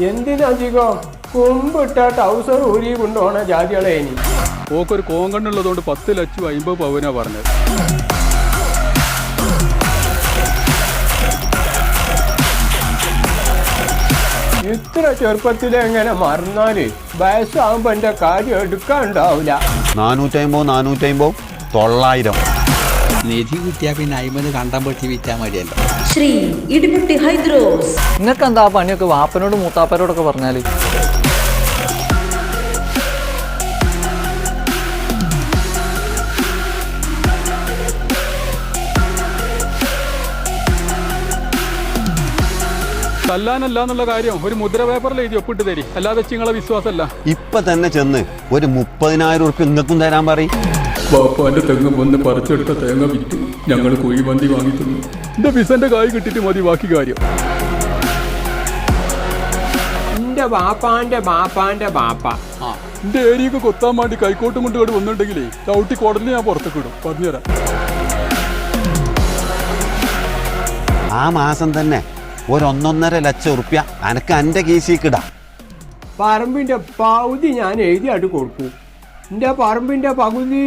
എന്തിനധികം കൊമ്പിട്ട ടൗസർ ഊരി കൊണ്ടുപോണ ജാതികളെ ഇനി. ഓക്കൊരു കോങ്കണ്ണുള്ളതുകൊണ്ട് പത്ത് ലക്ഷം അമ്പത് പവനാ പറഞ്ഞത്. ഇത്ര ചെറുപ്പത്തിൽ എങ്ങനെ മറന്നാൽ? വയസ്സാകുമ്പോ എന്റെ കാര്യം എടുക്കാണ്ടാവില്ല നാനൂറ്റമ്പത് നാനൂറ്റമ്പത് തൊള്ളായിരം. നിധി കിട്ടിയാൽ പിന്നെ അയിമത് കണ്ടം പൊട്ടി വിറ്റാൽ മതിയല്ലോ. ശ്രീ ഇടിമുട്ടി ഹൈദ്രോസ്. നിങ്ങൾക്ക് എന്താ പണിയൊക്കെ വാപ്പനോട് മൂത്താപ്പനോടൊക്കെ പറഞ്ഞാൽ? തല്ലാനല്ല എന്നുള്ള കാര്യം ഒരു മുദ്ര പേപ്പറിൽ എഴുതി ഒപ്പിട്ട് തരി. അല്ലാതെ നിങ്ങളെ വിശ്വാസമല്ല. ഇപ്പൊ തന്നെ ചെന്ന് ഒരു മുപ്പതിനായിരം ഉറുപ്പ്യ നിങ്ങൾക്കും തരാൻ പറയും. ബാപ്പാന്റെ തെങ്ങ് വന്ന് പറിച്ചെടുത്ത തേങ്ങ വിറ്റ്. ഞങ്ങൾ കുഴിമന്തി വാങ്ങി തിന്നു എന്റെ പിസന്റെ കായ് കിട്ടിയിട്ട് മതി ബാക്കി കാര്യം. എന്റെ ബാപ്പാന്റെ ബാപ്പാന്റെ ബാപ്പ എന്റെ ഏരിയൊക്കെ കൊത്താൻ വേണ്ടി കൈക്കോട്ടും കൊണ്ട് ഇവിടെ വന്നിട്ടുണ്ടെങ്കിലേ ചവിട്ടി കോടലിന് ഞാൻ പുറത്തേക്ക് ഇടും പറഞ്ഞുതരാം. ആ മാസം തന്നെ ഒരു ഒന്നൊന്നര ലക്ഷം ഉറുപ്പ്യ അനക്ക് എന്റെ കീശിക്കിടാ പറമ്പിന്റെ പകുതി ഞാൻ എഴുതിയായിട്ട് കൊടുക്കും. എന്റെ പറമ്പിന്റെ പകുതി.